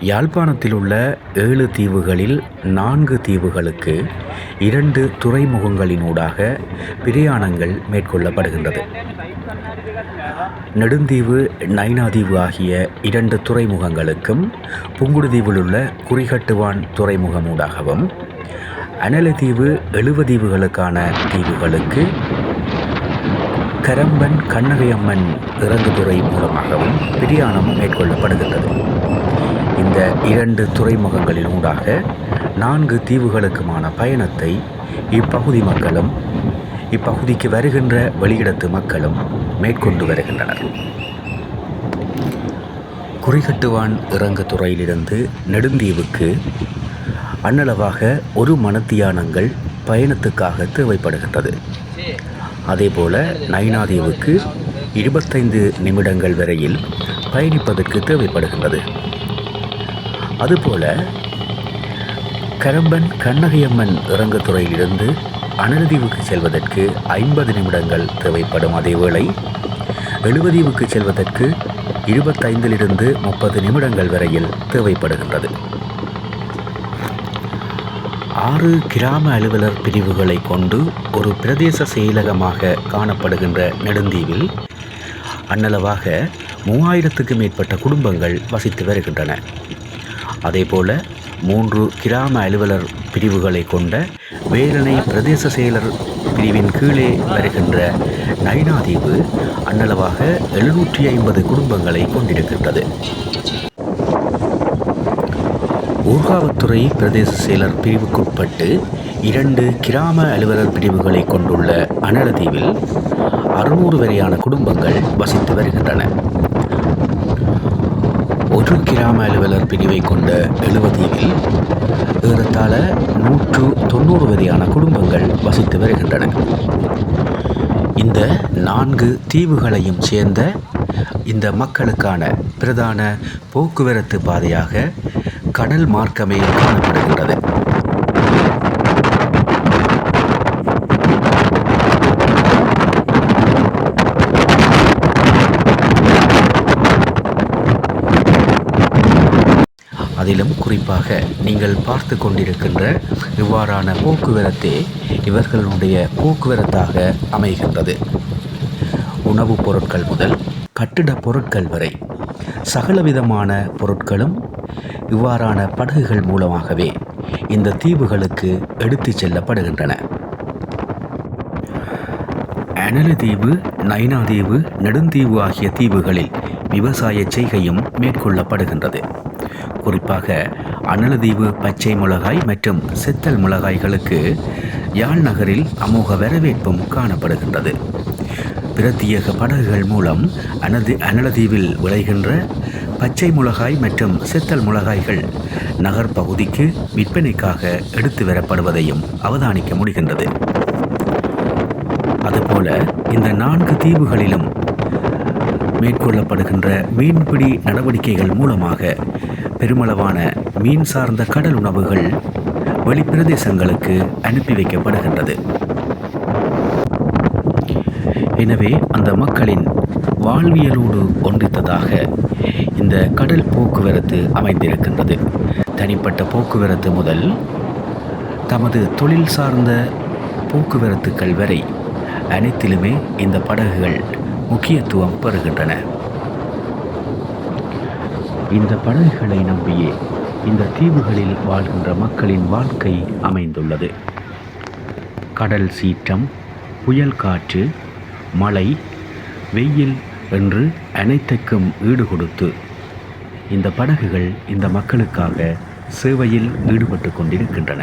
யாழ்ப்பாணத்தில் உள்ள ஏழு தீவுகளில் நான்கு தீவுகளுக்கு இரண்டு துறைமுகங்களினூடாக பிரயாணங்கள் மேற்கொள்ளப்படுகின்றது. நெடுந்தீவு நைனாதீவு ஆகிய இரண்டு துறைமுகங்களுக்கும் புங்குடுதீவில் உள்ள குறிகட்டுவான் துறைமுகமூடாகவும் அனலதீவு எழுவதீவுகளுக்கான தீவுகளுக்கு கரம்பன் கண்ணகையம்மன் இறங்குதுறை மூலமாகவும் பிரயாணம் மேற்கொள்ளப்படுகின்றது. இந்த இரண்டு துறைமுகங்களின் ஊடாக நான்கு தீவுகளுக்குமான பயணத்தை இப்பகுதி மக்களும் இப்பகுதிக்கு வருகின்ற வெளியிடத்து மக்களும் மேற்கொண்டு வருகின்றனர். குறிகட்டுவான் இறங்கு துறையிலிருந்து நெடுந்தீவுக்கு அன்னளவாக ஒரு மணத்தியானங்கள் பயணத்துக்காக தேவைப்படுகின்றது. அதேபோல நைனாதீவுக்கு இருபத்தைந்து நிமிடங்கள் வரையில் பயணிப்பதற்கு தேவைப்படுகின்றது. அதுபோல கரம்பன் கண்ணகையம்மன் இறங்குத்துறையிலிருந்து அனலதீவுக்கு செல்வதற்கு ஐம்பது நிமிடங்கள் தேவைப்படும் அதேவேளை எழுவதீவுக்கு செல்வதற்கு இருபத்தைந்திலிருந்து முப்பது நிமிடங்கள் வரையில் தேவைப்படுகின்றது. ஆறு கிராம அலுவலர் பிரிவுகளை கொண்டு ஒரு பிரதேச செயலகமாக காணப்படுகின்ற நெடுந்தீவில் அன்னளவாக மூவாயிரத்துக்கு மேற்பட்ட குடும்பங்கள் வசித்து வருகின்றன. அதேபோல மூன்று கிராம அலுவலர் பிரிவுகளை கொண்ட வேலனை பிரதேச செயலர் பிரிவின் கீழே வருகின்ற நைனாதீவு அன்னளவாக எழுநூற்றி ஐம்பது குடும்பங்களை கொண்டிருக்கின்றது. ஊர்காவத்துறை பிரதேச செயலர் பிரிவுக்குட்பட்டு இரண்டு கிராம அலுவலர் பிரிவுகளை கொண்டுள்ள அனலதீவில் அறுநூறு வரையான குடும்பங்கள் வசித்து வருகின்றன. ஒரு கிராம அலுவலர் பிரிவை கொண்ட எழுபதியில் ஏறத்தாழ நூற்று தொண்ணூறு வரையான குடும்பங்கள் வசித்து வருகின்றன. இந்த நான்கு தீவுகளையும் சேர்ந்த இந்த மக்களுக்கான பிரதான போக்குவரத்து பாதையாக கடல் மார்க்கமே காணப்படுகின்றது. அதிலும் குறிப்பாக நீங்கள் பார்த்து கொண்டிருக்கின்ற இவ்வாறான போக்குவரத்தே இவர்களுடைய போக்குவரத்தாக அமைகின்றது. உணவுப் பொருட்கள் முதல் கட்டிடப் பொருட்கள் வரை சகலவிதமான பொருட்களும் இவ்வாறான படகுகள் மூலமாகவே இந்த தீவுகளுக்கு எடுத்துச் செல்லப்படுகின்றன. அனலதீவு நைனாதீவு நெடுந்தீவு ஆகிய தீவுகளில் விவசாய செய்கையும் மேற்கொள்ளப்படுகின்றது. குறிப்பாக அனலதீவு பச்சை மிளகாய் மற்றும் சித்தல் மிளகாய்களுக்கு யாழ் நகரில் அமோக வரவேற்பும் காணப்படுகின்றது. பிரத்யேக படகுகள் மூலம் அனது அனலதீவில் விளைகின்ற பச்சை மிளகாய் மற்றும் சித்தல் மிளகாய்கள் நகர் பகுதிக்கு விற்பனைக்காக எடுத்து வரப்படுவதையும் அவதானிக்க முடிகின்றது. அதுபோல இந்த நான்கு தீவுகளிலும் மேற்கொள்ளப்படுகின்ற மீன்பிடி நடவடிக்கைகள் மூலமாக பெருமளவான மீன் சார்ந்த கடல் உணவுகள் வெளிப்பிரதேசங்களுக்கு அனுப்பி வைக்கப்படுகின்றது. எனவே அந்த மக்களின் வாழ்வியலோடு ஒன்றித்ததாக இந்த கடல் போக்குவரத்து அமைந்திருக்கின்றது. தனிப்பட்ட போக்குவரத்து முதல் தமது தொழில் சார்ந்த போக்குவரத்துக்கள் வரை அனைத்திலுமே இந்த படகுகள் முக்கியத்துவம் பெறுகின்றன. இந்த படகுகளை நம்பியே இந்த தீவுகளில் வாழ்கின்ற மக்களின் வாழ்க்கை அமைந்துள்ளது. கடல் சீற்றம் புயல் காற்று மழை வெயில் என்று அனைத்துக்கும் ஈடு கொடுத்து இந்த படகுகள் இந்த மக்களுக்காக சேவையில் ஈடுபட்டு கொண்டிருக்கின்றன.